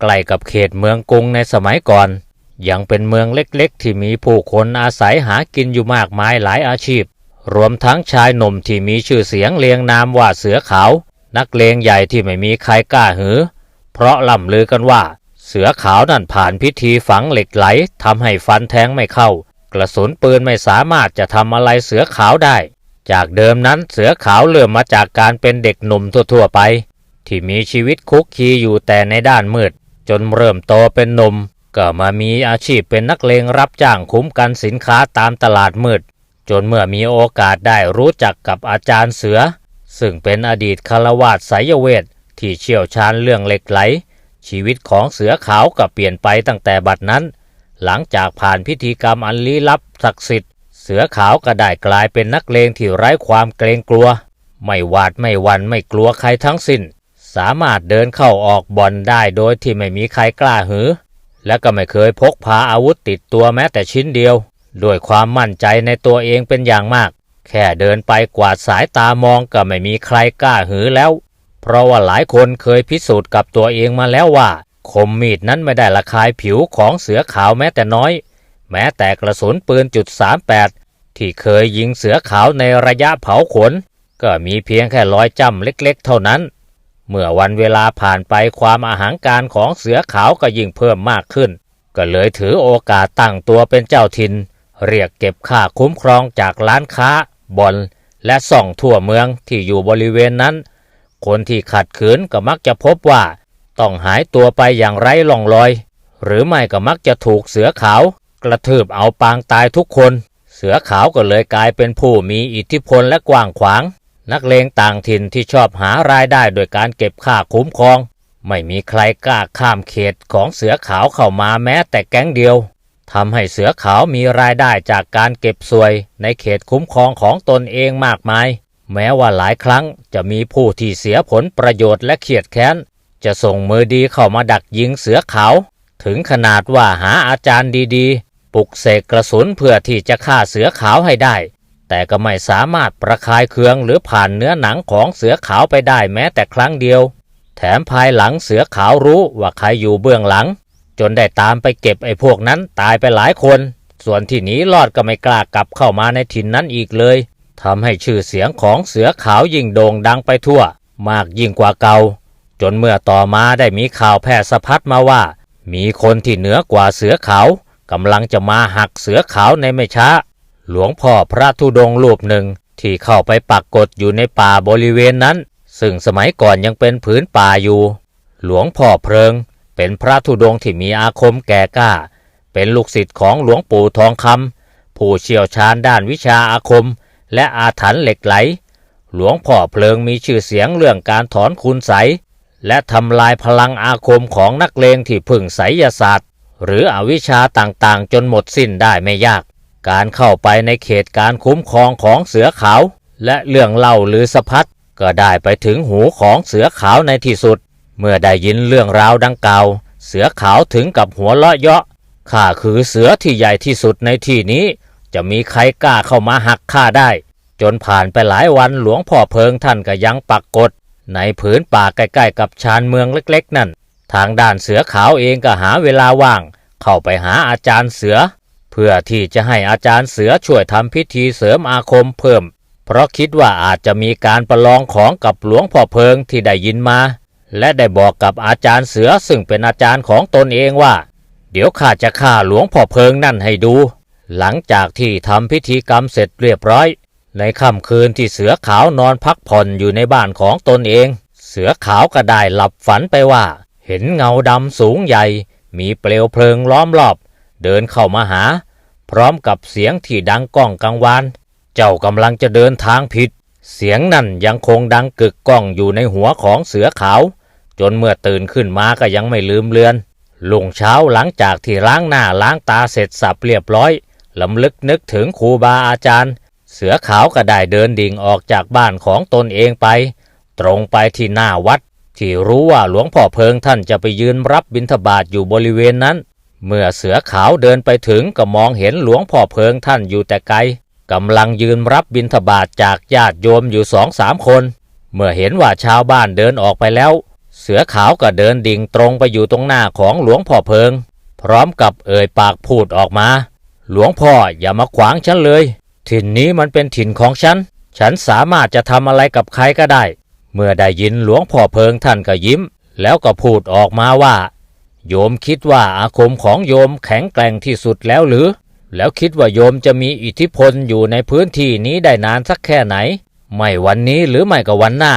ใกล้กับเขตเมืองกรุงในสมัยก่อน ยังเป็นเมืองเล็กๆ ที่มีผู้คนอาศัยหากินอยู่มากมายหลายอาชีพ รวมทั้งชายหนุ่มที่มีชื่อเสียงเรียงนามว่าเสือขาว นักเลงใหญ่ที่ไม่มีใครกล้าหือ เพราะล่ำลือกันว่า เสือขาวนั่นผ่านพิธีฝังเหล็กไหลทำให้ฟันแทงไม่เข้า กระสุนปืนไม่สามารถจะทำอะไรเสือขาวได้ จากเดิมนั้นเสือขาวเริ่มมาจากการเป็นเด็กหนุ่มทั่วๆไป ที่มีชีวิตคุกคีอยู่แต่ในด้านมืด จนเริ่มโตเป็นหนุ่มก็มามีอาชีพเป็นนักเลงรับจ้างคุ้มกันสินค้าตามตลาดมืด จนเมื่อมีโอกาสได้รู้จักกับอาจารย์เสือ ซึ่งเป็นอดีตคารวาสไสยเวทที่เชี่ยวชาญเรื่องเหล็กไหล ชีวิตของเสือขาวก็เปลี่ยนไปตั้งแต่บัดนั้น หลังจากผ่านพิธีกรรมอันลี้ลับศักดิ์สิทธิ์เสือขาวก็ได้กลายเป็นนักเลงที่ไร้ความเกรงกลัว ไม่หวาดไม่หวันไม่กลัวใครทั้งสิ้น สามารถเดินเข้าออกบ่อนได้โดยที่ไม่มีใครกล้าหือ และก็ไม่เคยพกพาอาวุธติดตัวแม้แต่ชิ้นเดียว ด้วยความมั่นใจในตัวเองเป็นอย่างมาก แค่เดินไปกวาดสายตามองก็ไม่มีใครกล้าหือแล้ว เพราะว่าหลายคนเคยพิสูจน์กับตัวเองมาแล้วว่า คมมีดนั้นไม่ได้ระคายผิวของเสือขาวแม้แต่น้อย แม้แต่กระสุนปืนจุด38ที่เคยยิงเสือขาวในระยะเผาขน ก็มีเพียงแค่รอยจ้ำเล็ก ๆ เท่านั้น เมื่อวันเวลาผ่านไปความอาหารการของเสือขาวก็ยิ่งเพิ่มมากขึ้น ก็เลยถือโอกาสตั้งตัวเป็นเจ้าถิ่นเรียกเก็บค่าคุ้มครองจากร้านค้าบ่อนและส่องทั่วเมืองที่อยู่บริเวณนั้น คนที่ขัดขืนก็มักจะพบว่าต้องหายตัวไปอย่างไร้ล่องรอย หรือไม่ก็มักจะถูกเสือขาว กระทืบเอาปางตายทุกคน เสือขาวก็เลยกลายเป็นผู้มีอิทธิพลและกว้างขวาง นักเลงต่างถิ่นที่ชอบหารายได้โดยการเก็บค่าคุ้มครอง ไม่มีใครกล้าข้ามเขตของเสือขาวเข้ามาแม้แต่แก๊งเดียวทำให้เสือขาวมีรายได้จากการเก็บสวยในเขตคุ้มครองของตนเองมากมาย แม้ว่าหลายครั้งจะมีผู้ที่เสียผลประโยชน์และเขียดแค้น จะส่งมือดีเข้ามาดักยิงเสือขาว ถึงขนาดว่าหาอาจารย์ดีๆ ปลุกเสกกระสุนเพื่อที่จะฆ่าเสือขาวให้ได้ แต่ก็ไม่สามารถประคายเคืองหรือผ่านเนื้อหนังของเสือขาวไปได้แม้แต่ครั้งเดียว แถมภายหลังเสือขาวรู้ว่าใครอยู่เบื้องหลัง จนได้ตามไปเก็บไอ้พวกนั้นตายไปหลายคน ส่วนที่หนีรอดก็ไม่กล้ากลับเข้ามาในถิ่นนั้นอีกเลยทำให้ชื่อเสียงของเสือขาวยิ่งโด่งดังไปทั่ว มากยิ่งกว่าเก่าจนเมื่อต่อมาได้มีข่าวแพร่สะพัดมาว่า มีคนที่เหนือกว่าเสือขาวกำลังจะมาหักเสือขาวในไม่ช้า หลวงพ่อพระธุดงรูปหนึ่งที่เข้าไปปักกฏอยู่ในป่าบริเวณนั้น ซึ่งสมัยก่อนยังเป็นผืนป่าอยู่ หลวงพ่อเพลิง เป็นพระธุดงที่มีอาคมแก่กล้า เป็นลูกศิษย์ของหลวงปู่ทองคำผู้เชี่ยวชาญด้านวิชาอาคม และอาถรรพ์เหล็กไหล หลวงพ่อเพลิงมีชื่อเสียงเรื่องการถอนคุณไสและทำลายพลังอาคมของนักเลงที่พึ่งไสยศาสตร์ หรืออวิชชาต่างๆ จนหมดสิ้นได้ไม่ยาก การเข้าไปในเขตการคุ้มครองของเสือขาว และเรื่องเล่าลือสะพัดก็ได้ไปถึงหูของเสือขาวในที่สุด เมื่อได้ยินเรื่องราวดังกล่าว เสือขาวถึงกับหัวเราะเยาะข้าคือเสือที่ใหญ่ที่สุดในที่นี้ จะมีใครกล้าเข้ามาหักข้าได้ จนผ่านไปหลายวันหลวงพ่อเพิงท่านก็ยังปักกฎในผืนป่าใกล้ๆกับชานเมืองเล็กๆ นั่น ทางด้านเสือขาวเองก็หาเวลาว่าง เข้าไปหาอาจารย์เสือ เพื่อที่จะให้อาจารย์เสือช่วยทำพิธีเสริมอาคมเพิ่ม เพราะคิดว่าอาจจะมีการประลองของกับหลวงพ่อเพิงที่ได้ยินมา และได้บอกกับอาจารย์เสือซึ่งเป็นอาจารย์ของตนเองว่า เดี๋ยวข้าจะฆ่าหลวงพ่อเพิงนั่นให้ดู หลังจากที่ทำพิธีกรรมเสร็จเรียบร้อย ในค่ำคืนที่เสือขาวนอนพักผ่อนอยู่ในบ้านของตนเอง เสือขาวก็ได้หลับฝันไปว่า เห็นเงาดำสูงใหญ่ มีเปลวเพลิงล้อมรอบ เดินเข้ามาหา พร้อมกับเสียงที่ดังก้องกังวาน เจ้ากำลังจะเดินทางผิด เสียงนั่นยังคงดังกึกก้องอยู่ในหัวของเสือขาว จนเมื่อตื่นขึ้นมาก็ยังไม่ลืมเลือนลุงเช้าหลังจากที่ล้างหน้าล้างตาเสร็จสับเรียบร้อยลำลึกนึกถึงครูบาอาจารย์ เสือขาวก็ได้เดินดิ่งออกจากบ้านของตนเองไป ตรงไปที่หน้าวัด ที่รู้ว่าหลวงพ่อเพิงท่านจะไปยืนรับบิณฑบาตอยู่บริเวณนั้น เมื่อเสือขาวเดินไปถึงก็มองเห็นหลวงพ่อเพิงท่านอยู่แต่ไกลกำลังยืนรับบิณฑบาตจากญาติโยมอยู่สองสามคน เมื่อเห็นว่าชาวบ้านเดินออกไปแล้ว เสือขาวก็เดินดิ่งตรงไปอยู่ตรงหน้าของหลวงพ่อเพิง พร้อมกับเอ่ยปากพูดออกมา หลวงพ่ออย่ามาขวางฉันเลย ถิ่นนี้มันเป็นถิ่นของฉัน ฉันสามารถจะทำอะไรกับใครก็ได้ เมื่อได้ยินหลวงพ่อเพิงท่านก็ยิ้ม แล้วก็พูดออกมาว่า โยมคิดว่าอาคมของโยมแข็งแกร่งที่สุดแล้วหรือ แล้วคิดว่าโยมจะมีอิทธิพลอยู่ในพื้นที่นี้ได้นานสักแค่ไหน ไม่วันนี้หรือไม่ก็วันหน้า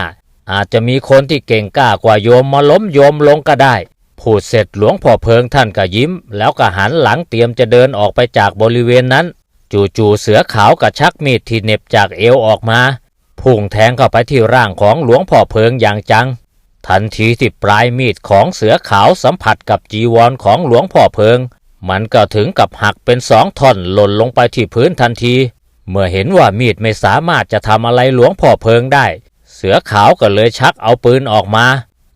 อาจจะมีคนที่เก่งกล้ากว่าโยมมาล้มโยมลงก็ได้ พูดเสร็จหลวงพ่อเพิงท่านก็ยิ้ม แล้วก็หันหลังเตรียมจะเดินออกไปจากบริเวณนั้น จู่ๆเสือขาวกับชักมีดที่เน็บจากเอวออกมาพุ่งแทงเข้าไปที่ร่างของหลวงพ่อเพิงอย่างจัง ทันทีที่ปลายมีดของเสือขาวสัมผัสกับจีวรของหลวงพ่อเพิง มันก็ถึงกับหักเป็นสองท่อนหล่นลงไปที่พื้นทันที เมื่อเห็นว่ามีดไม่สามารถจะทำอะไรหลวงพ่อเพิงได้ เสือขาวก็เลยชักเอาปืนออกมา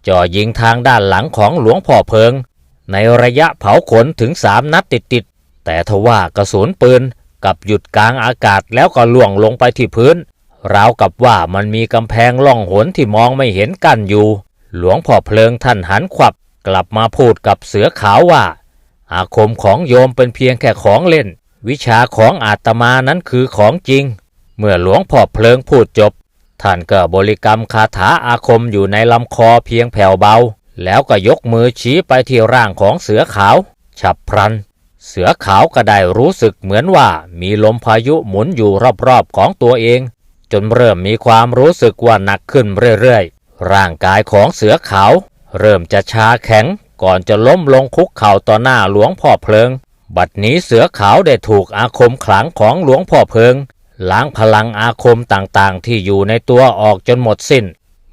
จ่อยิงทางด้านหลังของหลวงพ่อเพิง ในระยะเผาขนถึงสามนัดติดๆแต่ทว่ากระสุนปืนกับหยุดกลางอากาศแล้วก็ล่วงลงไปที่พื้นราวกับว่ามันมีกำแพงล่องหนที่มองไม่เห็นกั้นอยู่ หลวงพ่อเพลิงท่านหันขวับกลับมาพูดกับเสือขาวว่า อาคมของโยมเป็นเพียงแค่ของเล่น วิชาของอาตมานั้นคือของจริง เมื่อหลวงพ่อเพลิงพูดจบ ท่านก็บริกรรมคาถาอาคมอยู่ในลำคอเพียงแผ่วเบา แล้วก็ยกมือชี้ไปที่ร่างของเสือขาว ฉับพลัน เสือขาวก็ได้รู้สึกเหมือนว่ามีลมพายุหมุนอยู่รอบๆของตัวเอง จนเริ่มมีความรู้สึกว่าหนักขึ้นเรื่อยๆ ร่างกายของเสือขาว เริ่มจะชาแข็งก่อนจะล้มลงคุกเข่าต่อหน้าหลวงพ่อเพลิง บัดนี้เสือขาวได้ถูกอาคมขลังของหลวงพ่อเพลิง ล้างพลังอาคมต่างๆ ที่อยู่ในตัวออกจนหมดสิ้น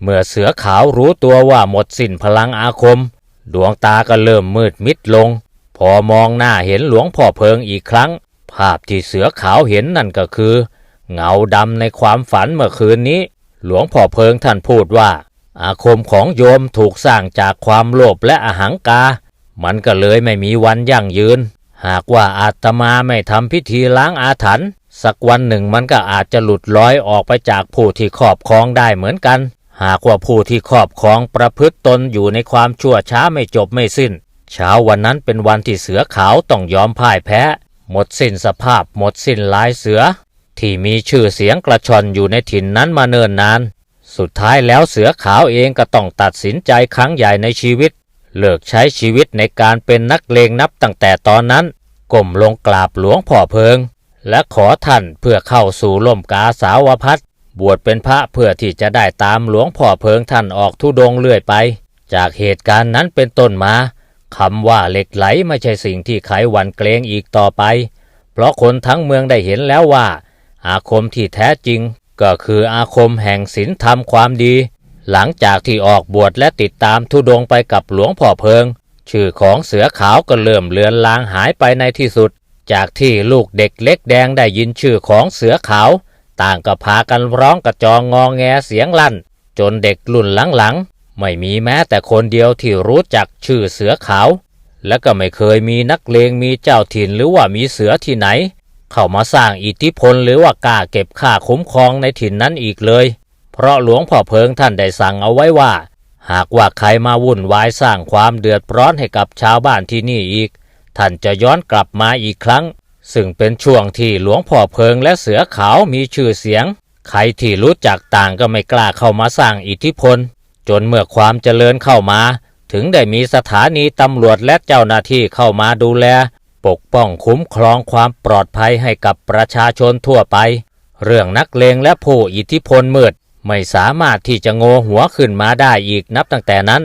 เมื่อเสือขาวรู้ตัวว่าหมดสิ้นพลังอาคม ดวงตาก็เริ่มมืดมิดลง พอมองหน้าเห็นหลวงพ่อเพิงอีกครั้ง ภาพที่เสือขาวเห็นนั่นก็คือ เงาดำในความฝันเมื่อคืนนี้ หลวงพ่อเพิงท่านพูดว่า อาคมของโยมถูกสร้างจากความโลภและอหังกา มันก็เลยไม่มีวันยั่งยืน หากว่าอาตมาไม่ทำพิธีล้างอาถรรพ์สักวันหนึ่งมันก็อาจจะหลุดลอยออกไปจากผู้ที่ครอบครองได้เหมือนกัน หากว่าผู้ที่ครอบครองประพฤติตนอยู่ในความชั่วช้าไม่จบไม่สิ้น เช้าวันนั้นเป็นวันที่เสือขาวต้องยอมพ่ายแพ้ หมดสิ้นสภาพหมดสิ้นลายเสือ ที่มีชื่อเสียงกระชอนอยู่ในถิ่นนั้นมาเนิ่นนาน สุดท้ายแล้วเสือขาวเองก็ต้องตัดสินใจครั้งใหญ่ในชีวิต เลิกใช้ชีวิตในการเป็นนักเลงนับตั้งแต่ตอนนั้นก้มลงกราบหลวงพ่อเพิง และขอท่านเพื่อเข้าสู่ล่มกาสาวพัดบวชเป็นพระเพื่อที่จะได้ตามหลวงพ่อเพิงท่านออกทุดงเรื่อยไป จากเหตุการณ์นั้นเป็นต้นมาคำว่าเหล็กไหลไม่ใช่สิ่งที่ใครหวั่นเกรงอีกต่อไป เพราะคนทั้งเมืองได้เห็นแล้วว่า อาคมที่แท้จริง ก็คืออาคมแห่งศีลธรรมความดี หลังจากที่ออกบวชและติดตามทุดงไปกับหลวงพ่อเพิง ชื่อของเสือขาวก็เริ่มเลือนลางหายไปในที่สุด จากที่ลูกเด็กเล็กแดงได้ยินชื่อของเสือขาว ต่างก็พากันร้องกระจองงองแงเสียงลั่น จนเด็กรุ่นหลังๆ ไม่มีแม้แต่คนเดียวที่รู้จักชื่อเสือขาว และก็ไม่เคยมีนักเลงมีเจ้าถิ่นหรือว่ามีเสือที่ไหน เข้ามาสร้างอิทธิพลหรือว่ากล้าเก็บค่าคุ้มครองในถิ่นนั้นอีกเลย เพราะหลวงพ่อเพิงท่านได้สั่งเอาไว้ว่า หากว่าใครมาวุ่นวายสร้างความเดือดร้อนให้กับชาวบ้านที่นี่อีก ท่านจะย้อนกลับมาอีกครั้ง ซึ่งเป็นช่วงที่หลวงพ่อเพิงและเสือขาวมีชื่อเสียง ใครที่รู้จักต่างก็ไม่กล้าเข้ามาสร้างอิทธิพล จนเมื่อความเจริญเข้ามา ถึงได้มีสถานีตำรวจและเจ้าหน้าที่เข้ามาดูแล ปกป้องคุ้มครองความปลอดภัยให้กับประชาชนทั่วไป เรื่องนักเลงและผู้อิทธิพลมืด ไม่สามารถที่จะโงหัวขึ้นมาได้อีกนับตั้งแต่นั้น